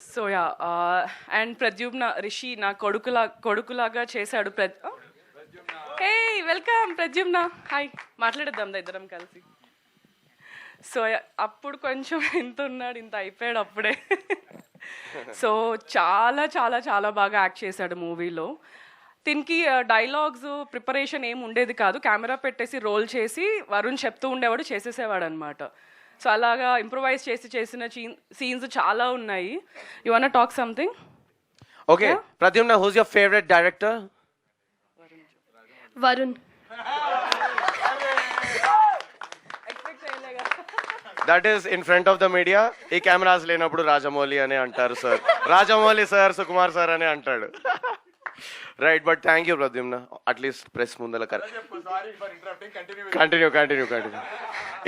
So ya and Pradyumna Rishi నా కొడుకులా కొడుకులాగా చేశాడు ప్ర హే వెల్కమ్ ప్రద్యుమ్న హాయ్ మాట్లాడేద్దాం దా ఇద్దరం కలిసి. సో అప్పుడు కొంచెం ఇంత ఉన్నాడు ఇంత అయిపోయాడు అప్పుడే. సో చాలా చాలా చాలా బాగా యాక్ట్ చేశాడు మూవీలో. దీనికి uh, డైలాగ్స్ ప్రిపరేషన్ ఏం ఉండేది కాదు. కెమెరా పెట్టేసి రోల్ చేసి వరుణ్ చెప్తూ ఉండేవాడు చేసేసేవాడు అనమాట సో అలాగా ఇంప్రొవైజ్ చేసి చేసిన సీన్స్ చాలా ఉన్నాయి. You want talk something okay Pradyumna who's your favourite director Varun that is in front of the media ఈ కెమెరాస్ లేనప్పుడు రాజమౌళి అని అంటారు sir Rajamouli sir Sukumar sir అని అంటాడు. Right but thank you Pradyumna at least press ముందల continue continue continue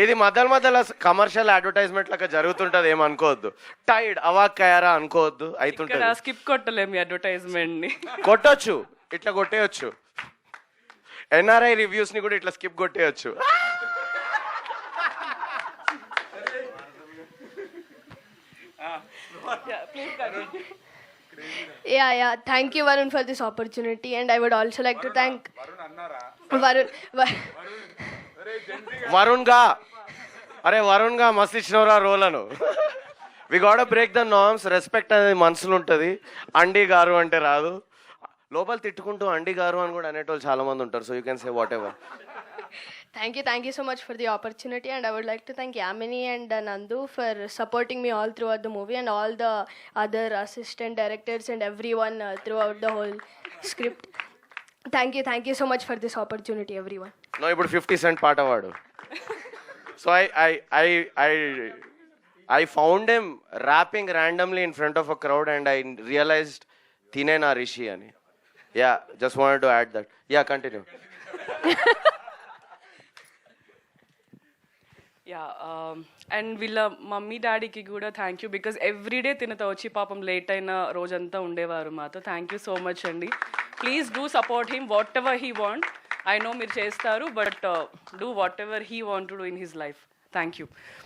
ఇది మధ్యలో మధ్యలో కమర్షియల్ అడ్వర్టైజ్మెంట్ లాగా జరుగుతుంటది ఏమనుకోవద్దు టైడ్ అవాక్ కయారా అనుకోవద్దు ఇక్కడ అయితుంటది స్కిప్ కొట్టలేము అడ్వర్టైజ్మెంట్ని. కొట్టొచ్చు ఇట్లా కొట్టేయచ్చు. ఎన్ఆర్ఐ రివ్యూస్ని కూడా ఇట్లా స్కిప్ కొట్టేయచ్చు. Yeah, yeah. Thank you, Varun, for this opportunity. And I would also like to thank Varun. Va- వరుణ్గా అరే వరుణ్గా మస్తు ఇచ్చినవరా రోల్ అను వి గోడ బ్రేక్ ద నార్మ్స్ రెస్పెక్ట్ అనేది మనసులో ఉంటుంది అండి గారు అంటే రాదు లోపల తిట్టుకుంటూ అండి గారు అని కూడా అనేటోళ్ళు చాలా మంది ఉంటారు so you can say whatever thank you, thank you so much for the opportunity. And I would like to thank Yamini and uh, Nandu for supporting me all throughout the movie and all the other assistant directors and everyone uh, throughout the whole script. Thank you, thank you so much for this opportunity, everyone. No ఇప్పుడు fifty cent పాట వాడు so I I I I I found him rapping randomly in front of a crowd and I realised తినే నా రిషి అని ya just want to add that ya continue ya and um, వీళ్ళ mummy డాడీకి కూడా thank you because everyday తినతో వచ్చి పాపం late అయిన రోజంతా ఉండేవారు మాతో. థ్యాంక్ యూ సో మచ్ అండి. Please do support him whatever he want I know మీరు చేస్తారు but do whatever he want to do in his life thank you